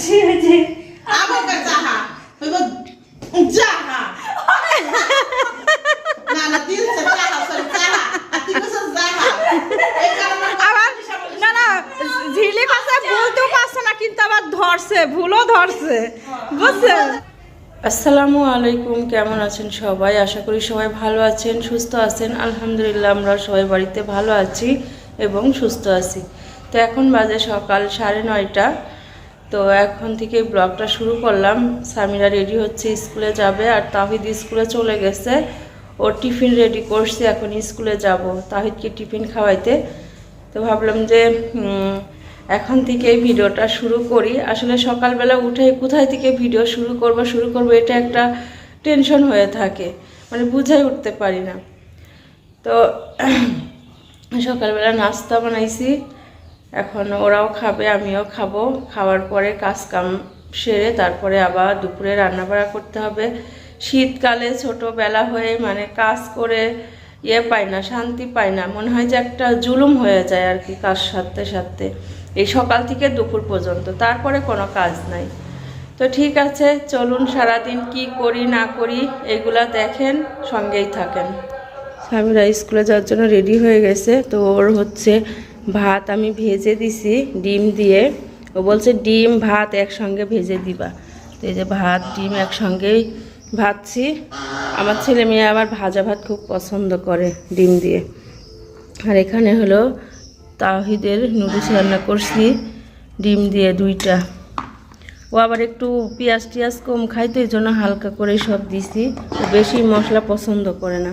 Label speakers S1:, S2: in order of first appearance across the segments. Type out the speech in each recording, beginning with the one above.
S1: দিচ্ছি ওই
S2: আমার কাছে যাহা হইব যাহা না না তিন সে যাহা সরি যাহা আর তিন সে যাহা এই
S1: আবার না না ঝিলি পাশে বলতেও পারছে না কিন্তু আবার ধরছে ভুলও ধরছে। বুঝছেন আসসালামু আলাইকুম কেমন আছেন সবাই? আশা করি সবাই ভালো আছেন সুস্থ আছেন। আলহামদুলিল্লাহ আমরা সবাই বাড়িতে ভালো আছি এবং সুস্থ আছি। তো এখন বাজে সকাল সাড়ে নয়টা। তো এখন থেকে ব্লগটা শুরু করলাম। সামিরা রেডি হচ্ছে স্কুলে যাবে আর তাহিদ স্কুলে চলে গেছে। ওর টিফিন রেডি করছে, এখন স্কুলে যাব তাহিদকে টিফিন খাওয়াইতে। তো ভাবলাম যে এখন থেকে ভিডিওটা শুরু করি। আসলে সকালবেলা উঠে কোথায় থেকে ভিডিও শুরু করব শুরু করব এটা একটা টেনশন হয়ে থাকে। মানে বুঝাই উঠতে পারি না। তো সকালবেলা নাস্তা বানাইছি। এখন ওরাও খাবে, আমিও খাব। খাওয়ার পরে কাজ কাম সেরে তারপরে আবার দুপুরে রান্না রান্নাবাড়া করতে হবে। শীতকালে ছোটোবেলা হয়ে মানে কাজ করে ইয়ে পাই না, শান্তি পাই না। মনে হয় যে একটা জুলুম হয়ে যায় আর কি কাজ সারতে সারতে। এই সকাল থেকে দুপুর পর্যন্ত, তারপরে কোনো কাজ নাই। তো ঠিক আছে, চলুন সারাদিন কি করি না করি, এগুলা দেখেন, সঙ্গেই থাকেন। সামিরা স্কুলে যাওয়ার জন্য রেডি হয়ে গেছে। তো ওর হচ্ছে ভাত আমি ভেজে দিছি, ডিম দিয়ে। ও বলছে, ডিম, ভাত একসঙ্গে ভেজে দিবা। তো এই যে ভাত, ডিম একসঙ্গেই ভাজছি। আমার ছেলে মেয়ে আবার ভাজা ভাত খুব পছন্দ করে ডিম দিয়ে। আর এখানে হলো তাহিদের নুডলস রান্না করছি, ডিম দিয়ে দুইটা। ও আবার একটু পেঁয়াজ টিয়াজ কম খায়, তো এই জন্য হালকা করে সব দিছি। বেশি মশলা পছন্দ করে না।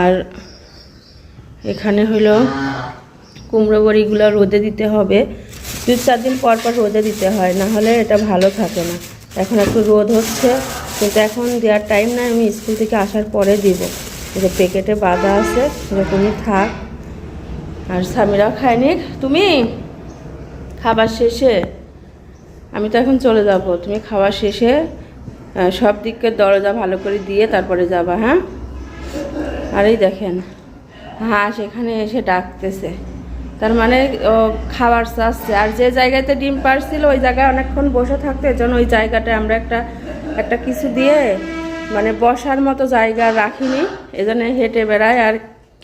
S1: আর এখানে হলো কুমড়ো বড়িগুলো রোদে দিতে হবে। দু চার দিন পর পর রোদে দিতে হয়, না হলে এটা ভালো থাকে না। এখন একটু রোদ হচ্ছে, কিন্তু এখন দেওয়ার টাইম নাই, আমি স্কুল থেকে আসার পরে দিব। যে প্যাকেটে বাঁধা আছে, এরকমই থাক। আর স্বামীরাও খায়নি তুমি? খাবার শেষে? আমি তো এখন চলে যাব। তুমি খাওয়া শেষে সব দিককে দরজা ভালো করে দিয়ে তারপরে যাবা হ্যাঁ? আর এই দেখেন, হাঁস এখানে এসে ডাকতেছে। তার মানে খাবার চাচ্ছে। আর যে জায়গাতে ডিম পারছিল, ওই জায়গায় অনেকক্ষণ বসে থাকতে এজন্য ওই জায়গাটা আমরা একটা একটা কিছু দিয়ে মানে বসার মতো জায়গা রাখিনি। এজন্য হেঁটে বেড়ায় আর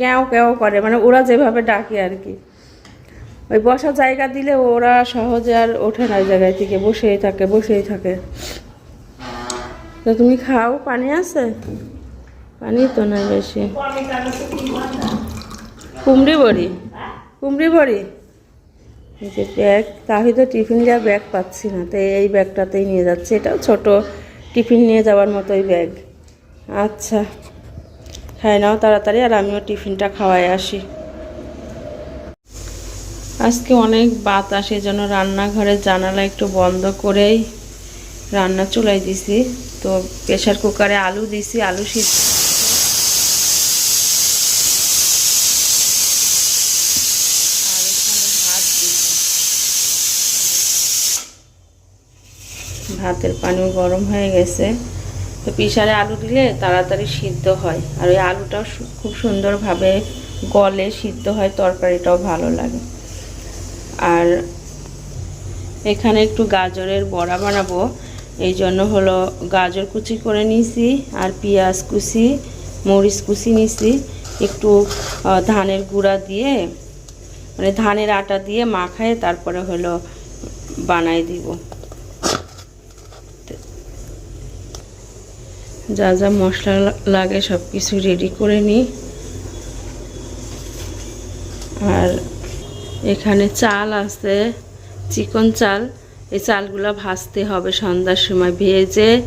S1: কেউ কেউ করে মানে ওরা যেভাবে ডাকে আর কি। ওই বসার জায়গা দিলে ওরা সহজে আর ওঠে না ওই জায়গায় থেকে, বসেই থাকে বসেই থাকে। তো তুমি খাও, পানি আছে? পানি তো না বেশি। কুমড়ি বড়ি? কুমড়ি বড়ি এই যে ব্যাগ তাহি তো টিফিন যা ব্যাগ পাচ্ছি না। তো এই ব্যাগটাতেই নিয়ে যাচ্ছে। এটাও ছোট টিফিন নিয়ে যাওয়ার মতোই ব্যাগ। আচ্ছা খাই নাও তাড়াতাড়ি আর আমিও টিফিনটা খাওয়াই আসি। আজকে অনেক বাতাস এই রান্নাঘরের জানালা একটু বন্ধ করেই রান্না চুলাই দিছি। তো প্রেশার কুকারে আলু দিছি, আলু সিদ্ধ আর এখানে ভাত দিছি ভাতের পানিও গরম হয়ে গেছে। তো প্রেশারে আলু দিলে তাড়াতাড়ি সিদ্ধ হয়। আর ওই আলুটাও খুব সুন্দরভাবে গলে সিদ্ধ হয়, তরকারিটাও ভালো লাগে। আর এখানে একটু গাজরের বড়া বানাবো। এই জন্য হলো গাজর কুচি করে নিয়েছি আর পেঁয়াজ কুচি, মরিচ কুচি নিয়েছি একটু ধানের গুঁড়া দিয়ে মানে ধানের আটা দিয়ে মাখায় তারপরে হলো বানাই দিব। যা যা মশলা লাগে সব কিছু রেডি করে নিই। আর এখানে চাল আছে, চিকন চাল। এই চালগুলো ভাজতে হবে সন্ধ্যার সময়, ভেজে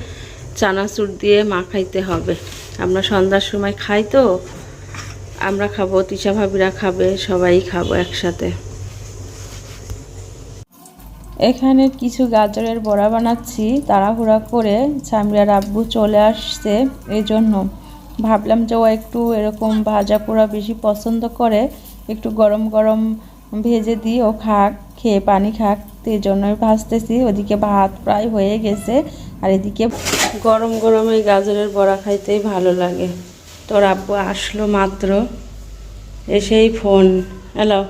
S1: চানাচুর দিয়ে মাখাইতে হবে। আমরা সন্ধ্যার সময় খাই তো, আমরা খাব, তিশা ভাবিরা খাবে, সবাই খাব একসাথে। এখানে কিছু গাজরের বড়া বানাচ্ছি, তাড়াহুড়া করে। সামিরার আব্বু চলে আসছে এই জন্য ভাবলাম যে ও একটু এরকম ভাজা পোড়া বেশি পছন্দ করে, একটু গরম গরম ভেজে দিই, ও খাক, খেয়ে পানি খাক তো এই জন্যই ভাজতেছি। ওদিকে ভাত প্রায় হয়ে গেছে, আর এদিকে গরম গরম এই গাজরের বড়া খাইতেই ভালো লাগে। তোর আব্বু আসলো মাত্র, এসেই ফোন, হ্যালো।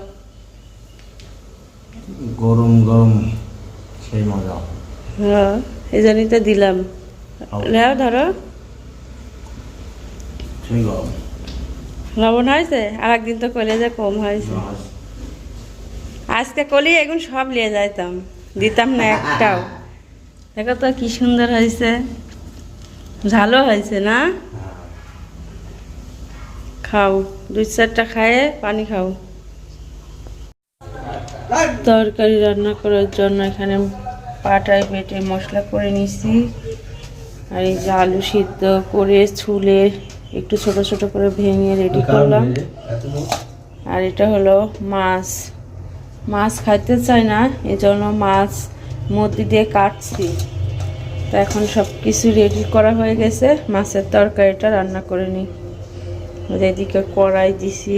S3: গরম গরম সেই মজা।
S1: হ্যাঁ এই জন্যই তো দিলাম। নাও ধরো।
S3: সেই গরম।
S1: লবণ হয়েছে? আর একদিন তো কলে যে কম হয়েছে। আজকে কলি এগুন সব নিয়ে যাইতাম। দিতাম না একটাও। দেখো তো কি সুন্দর হয়েছে। ঝালও হয়েছে না? খাও। দুই চারটা খায়ে পানি খাও। তরকারি রান্না করার জন্য এখানে পাটায় বেটে মশলা করে নিছি আর এই যে আলু সিদ্ধ করে ছুলে একটু ছোট ছোট করে ভেঙে রেডি করলাম। আর এটা হলো মাছ। মাছ খাইতে চাই না এজন্য মাছ মধ্যে দিয়ে কাটছি। তো এখন সব কিছু রেডি করা হয়ে গেছে। মাছের তরকারিটা রান্না করে নিই। এদিকে কড়াই দিছি।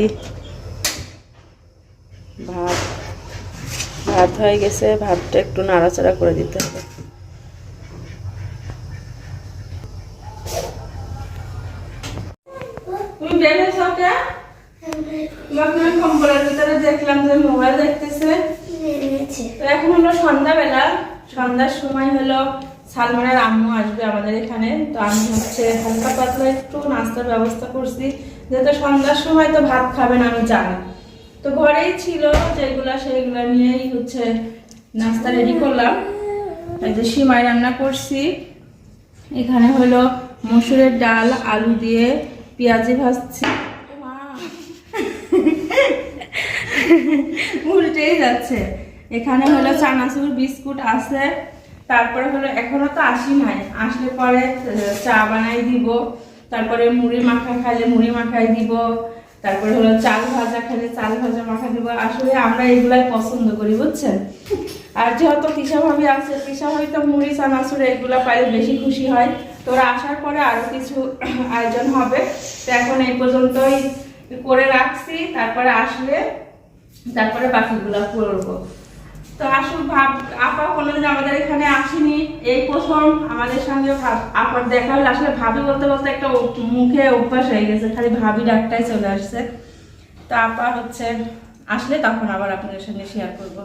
S1: ভাত ভাত হয়ে গেছে, ভাতটা একটু নাড়াচাড়া করে দিতে হবে। দেখলাম যে মোবাইল দেখতেছে। এখন হলো সন্ধ্যাবেলা। সন্ধ্যার সময় হলো সালমানের আম্মু আসবে আমাদের এখানে। তো আমি হচ্ছে পাতলা একটু নাস্তার ব্যবস্থা করছি। যেহেতু সন্ধ্যার সময় তো ভাত খাবেন আমি জানি। তো ঘরেই ছিল যেগুলা সেইগুলা নিয়েই হচ্ছে নাস্তা রেডি করলাম। এই যে সিমাই রান্না করছি। এখানে হলো মসুরের ডাল আলু দিয়ে পেঁয়াজি ভাজছি। উল্টেই যাচ্ছে। এখানে হলো চানাচুর বিস্কুট আছে। তারপরে হলো এখনও তো আসি নাই। আসলে পরে চা বানাই দিব। তারপরে মুড়ি মাখা খাইলে মুড়ি মাখাই দিব। তারপরে হলো চাল ভাজা খেলে চাল ভাজা মাখা দেবো। আসলে আমরা এগুলাই পছন্দ করি, বুঝছেন? আর যেহেতু ভাবি আছে ভাবি তো মুড়ি, চানাচুর এগুলো পাইলে বেশি খুশি হয়। তো ওরা আসার পরে আরও কিছু আয়োজন হবে। তো এখন এই পর্যন্তই করে রাখছি। তারপরে আসলে তারপরে বাকিগুলো করব। তো আসুন ভাব আপা কোনোদিন আমাদের এখানে আসেনি। এই প্রথম আমাদের সঙ্গে আপার দেখা হলে। আসলে ভাবি বলতে বলতে একটা মুখে অভ্যাস হয়ে গেছে খালি ভাবি ডাকটাই চলে আসছে। তো আপা হচ্ছে আসলে তখন আবার আপনাদের সঙ্গে শেয়ার করব?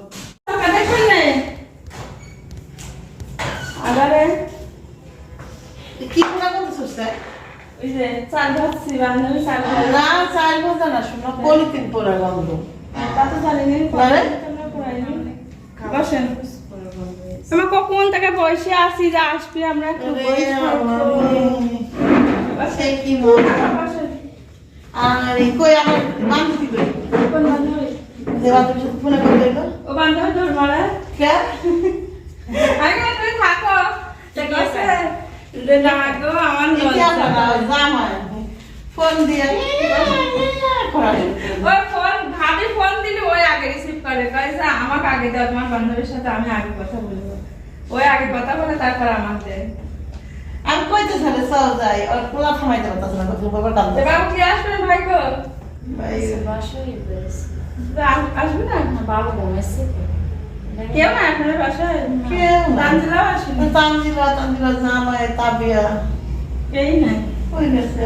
S1: আবারে
S2: কি করে করতেছিস রে?
S1: ওই যে চাল বান্ধবী চাল
S2: না চাল ভাজা না শোনা পলিথিন পরে গন্ধ।
S1: তা তো জানি না। বসেন। আমরা কখন থেকে বসে আছি যে আসবি আমরা একটু
S2: আর কই আমার বান্ধবী কই?
S1: কোন বান্ধবী?
S2: যে বান্ধবীর সাথে ফোনে কথা হইল
S1: ও বান্ধবী তোর মারা?
S2: কে?
S1: আমি বলি, তুমি থাকো। তো কইছে যে আমার
S2: কি আমার
S1: লজ্জা
S2: জামাই ফোন দিয়ে। করা
S1: ওই ফোন ভাবি ফোন দিলে ওই আগে রিসিভ করে। কইছে আমাকে আগে দাও তোমার বান্ধবীর সাথে আমি আগে কথা বলব। ওই আগে কথা বলে তারপর আমার দেয়।
S2: আমি কইতে চলে চল যাই। আর পোলা থামাইতে পারতাছ না কত বাবা ডাল
S1: তো বাবু কি আসবেন ভাই গো?
S4: বাসায় রয়েছে।
S1: তো আস- আসবে না
S4: বাবা ঘুমাইছে তো।
S1: কেউ না আপনার বাসায়?
S2: কেউ না।
S1: তানজিলাও আসেনি?
S2: তানজিলা তানজিলা জামাই তাবিয়া।
S1: কেই নাই।
S2: কই গেছে।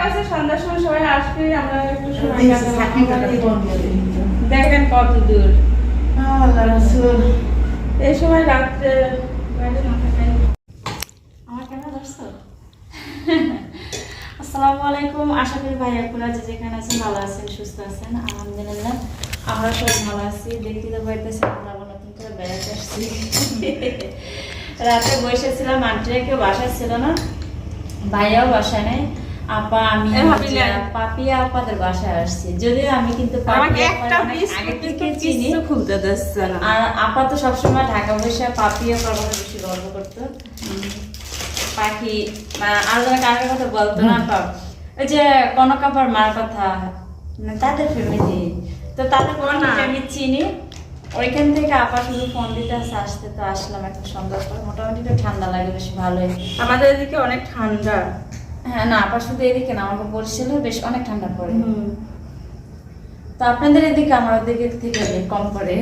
S1: কাছে সন্ধ্যার সময় সবাই আসবে আমরা একটু সময় দেখেন কত দূর।
S2: আল্লাহ রাসূল।
S1: এই সময় রাত্রে বাইরে না থাকাই
S4: আমার ক্যামেরা ধরছো আসসালামু আলাইকুম। আশা করি ভাই আপনারা যে যেখানে আছেন ভালো আছেন সুস্থ আছেন। আলহামদুলিল্লাহ আমরা সব ভালো আছি। দেখতে তো পাইতেছি আমরা আবার নতুন করে বেড়াতে আসছি। রাতে বসেছিলাম আন্টিরা কেউ বাসায় ছিল না। ভাইয়াও বাসায় নেই আপা আমি। পাপিয়া আপাদের বাসায় আসছি। যদিও আমি কিন্তু আপার চিনি।
S1: খুলতে
S4: আর আপা তো সবসময় ঢাকা বসে পাপিয়া কথা বেশি গর্ব করতো। পাখি আর যারা কার কথা বলতো না আপা। ওই যে কনকাপার মার কথা মানে তাদের ফ্যামিলি তো তাদের
S1: ও না।
S4: আমি চিনি। ওইখান থেকে আপা শুধু ফোন দিতে আসে আসতে তো আসলাম সন্ধ্যার পর। মোটামুটি একটু ঠান্ডা লাগে বেশ ভালোই।
S1: আমাদের এদিকে অনেক ঠান্ডা।
S4: হ্যাঁ না শুধু এদিকে না আমাকে বেশ অনেক ঠান্ডা পড়ে। তো আপনাদের এদিকে আমার দিকে থেকে কম পড়ে।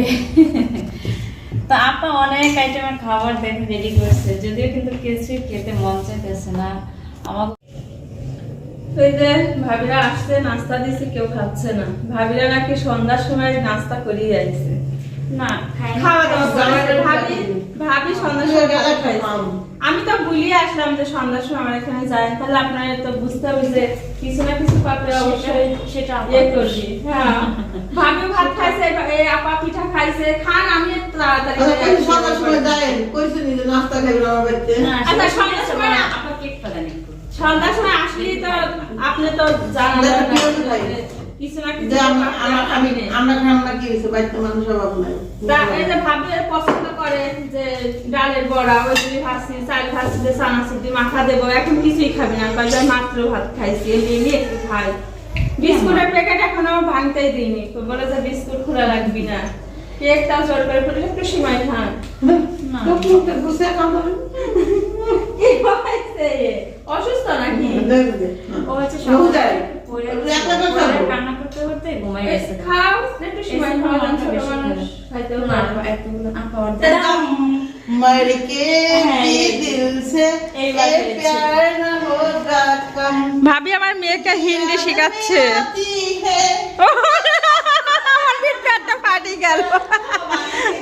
S4: তো আপা অনেক আইটেমের খাবার দেখে রেডি করছে। যদিও কিন্তু কিছুই খেতে মন চাইতেছে না। আমার
S1: এই যে ভাবিরা আসছে নাস্তা দিছে কেউ খাচ্ছে না। ভাবিরা নাকি সন্ধ্যার সময় নাস্তা করিয়ে যাইছে
S4: না
S1: খাওয়া দাওয়া ভাবি ভাবি সন্ধ্যার সময় আমি তো ভুলিয়ে আসলাম যে সন্ধ্যার সময় আমার এখানে যায় তাহলে আপনারা তো বুঝতে হবে যে কিছু না কিছু পাপে অবশ্যই
S4: সেটা
S1: ইয়ে করবি। হ্যাঁ। ভাবি ভাত খাইছে এই আপা পিঠা খাইছে। খান আমি তাড়াতাড়ি
S2: আচ্ছা, সন্ধ্যার সময় যায় কইছে নিজে নাস্তা খাইবে আমার বাড়িতে।
S1: আচ্ছা, সন্ধ্যার সময়
S4: আপা কেক পাবেন
S1: সন্ধ্যার সময় আসলেই তো আপনি তো জানান
S2: আমার। আমরা খাম না কি হয়েছে? বাড়িতে মানুষ অভাব নাই।
S1: ভাবি পছন্দ করে যে ডালের বড়া ওই যদি ভাসি চাল ভাসি দিয়ে চানাচুর দিয়ে মাথা দেবো এখন কিছুই খাবি না। বাজার মাত্র ভাত খাইছি এমনি এমনি একটু খাই বিস্কুটের প্যাকেট এখনও ভাঙতেই দিইনি। তো বলে যে বিস্কুট খোলা লাগবি না। কেকটাও জোর করে ফেলে একটু সময় খান
S2: মুখে
S1: অসুস্থ নাকি?
S4: ও হচ্ছে
S2: রোজ
S4: সকালে
S2: যায়।
S4: পড়ে
S2: একলা একলা
S4: পড়ে
S2: খাবো।
S4: কান্না করতে করতে ঘুমাই
S1: এ,
S4: গেছে
S1: খাও একটু সময়
S4: এসে
S1: খাওয়া
S4: খাওয়া
S1: ছোট
S4: বেশি
S1: মানুষ
S4: খাবে।
S1: খাইতেও
S4: না,
S1: পারবে
S4: আপা এতগুলো আপা অর্ধেক
S2: मर के
S4: है।
S2: भी दिल से
S4: এই বাত
S2: ये
S4: হয়েছে।
S2: प्यार न होगा कम
S1: ভাবি আমার মেয়েকে হিন্দি শেখাচ্ছে
S2: आती है
S1: আমার পেটটা ফাটি গেল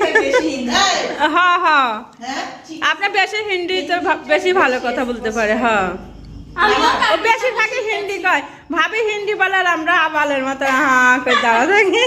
S2: এই,
S1: হ্যাঁ হ্যাঁ
S2: হ্যাঁ?
S1: আপনি বেশি হিন্দি তো ভা- বেশি ভালো কথা বলতে পারে হ্যাঁ ও বেশি থাকে হিন্দি কয় ভাবি হিন্দি বলার আমরা আবালের মতো হ্যাঁ করে দাঁড়া থাকি।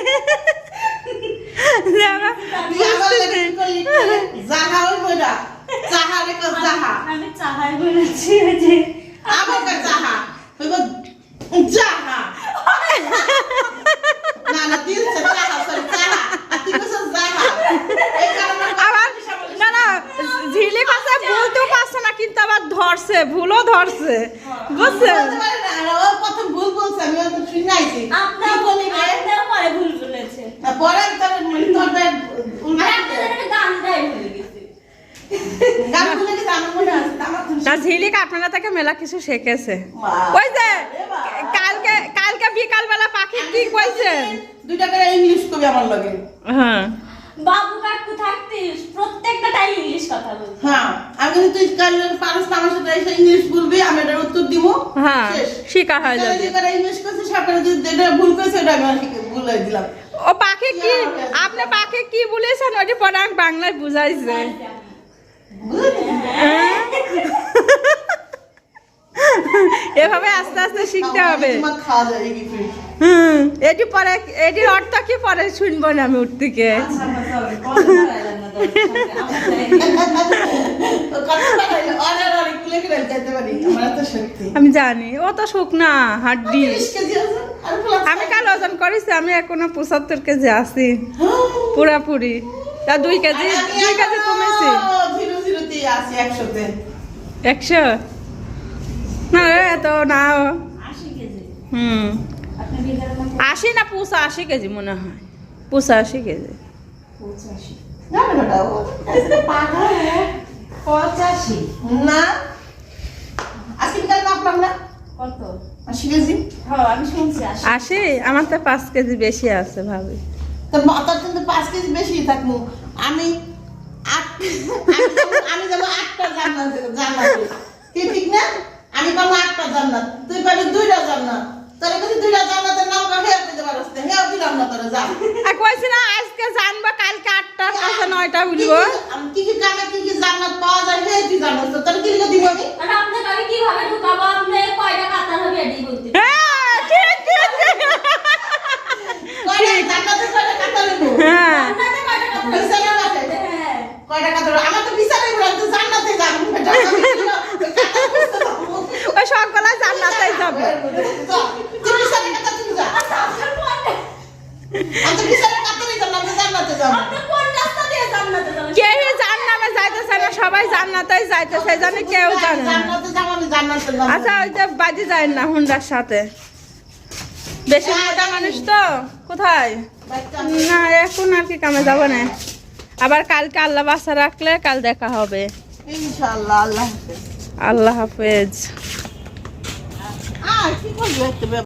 S2: না,
S1: ঝিলি পারছে না কিন্তু আবার ধরছে ভুলও ধরছে। বুঝছেন
S2: বলতে পারে না, আর ও প্রথম ভুল বলছে, আমি হয়তো
S4: আপনার
S2: রে?
S4: আপনার পরে ভুল বলেছে
S2: আর পরে তোর মানে তোর ব্যাগ উল্টা
S4: আমি ভুলে গেছি।
S2: গান ভুলে গেছে, আমার মনে আছে,
S1: না ঝিলিক আপনারা থেকে মেলা কিছু শিখেছে। ওই যে কালকে কালকে বিকাল বেলা পাখি কি কইছেন
S2: দুইটা করে ইংলিশ কবি আমার লগে।
S1: হ্যাঁ।
S4: বাবু কাকু থাকতে প্রত্যেকটা টাইম ইংলিশ কথা বলতো
S2: হ্যাঁ আমি কিন্তু তুই কাল পারস আমার সাথে এসে ইংলিশ বলবি আমি এটার উত্তর দিব
S1: হ্যাঁ। শিখা হয়
S2: যেটা ভুল করেছে ওটা আমি আর দিলাম।
S1: ও পাখি কি আপনি পাখি কি বলেছেন? ওটি পরে বাংলায় বুঝাইছে। হ্যাঁ? এভাবে আস্তে আস্তে শিখতে হবে। হুম এটি পরে এটির অর্থ কি পরে শুনব না আমি উঠ থেকে?
S2: কথা বাড়াইলে অনেক অনেক কুলে কুলে যেতে পারি আমার এত শক্তি
S1: আমি জানি ও তো শুকনা হাড্ডি আমি কাল ওজন করেছি আমি এখনও পঁচাত্তর কেজি আছি। পুরাপুরি। তা দুই কেজি দুই কেজি কমেছি। একশো? না এত না হুম। আশি না পুষা আশি কেজি মনে হয়। পুষা আশি কেজি।
S4: পঁচাশি।
S2: না মাপলাম না
S4: কত?
S2: আশি কেজি?
S4: হ্যাঁ আমি শুনছি আশি।
S1: আমার তো পাঁচ কেজি বেশি আছে ভাবি।
S2: তো মাথার কিন্তু পাঁচ কেজি বেশি থাকব। আমি আট আমি যেমন আটটা জান্নাত জান্নাত কি ঠিক না? আমি পাবো আটটা জান্নাত তুই পাবি দুইটা জান্নাত তোর কাছে দুইটা জান্নাতের নাম কা হেয়া দিতে পারছ না হেয়া দিলাম না তোর যা।
S1: আর কইছি না আজকে জানব কালকে আটটা কাছে নয়টা
S2: কি
S1: উঠবো।
S2: কি- আমি কি কি কামে কি কি জান্নাত পাওয়া যায় হেয়া তুই জান্নাত তোর কি দিব আমি?
S4: আর কীভাবে ঢুকাবো? আপনি কয়টা হবে বলতে
S1: হ্যাঁ ঠিক ঠিক ঠিক।
S2: কয়টা জান্নাতে কয়টা কাটা লিখব
S1: হ্যাঁ।
S4: কয়টা হ্যাঁ।
S2: কয়টা আমার তো বিছানায় বলে জান্নাতে যাব আমি জান্নাতে যাব।
S4: জান্নাতে
S1: যাইতেছে না সবাই যাইতেছে জন্য কেউ জানে আচ্ছা ওই যে বাজি যায় না হুন্ডার সাথে। বেশি মোটা মানুষ তো কোথায়? না এখন আর কি কামে যাব না। আবার কালকে আল্লাহ বাসা রাখলে কাল দেখা হবে।
S2: ইনশাআল্লাহ আল্লাহ হাফেজ।
S1: আল্লাহ হাফেজ।
S2: আর কি করব একটু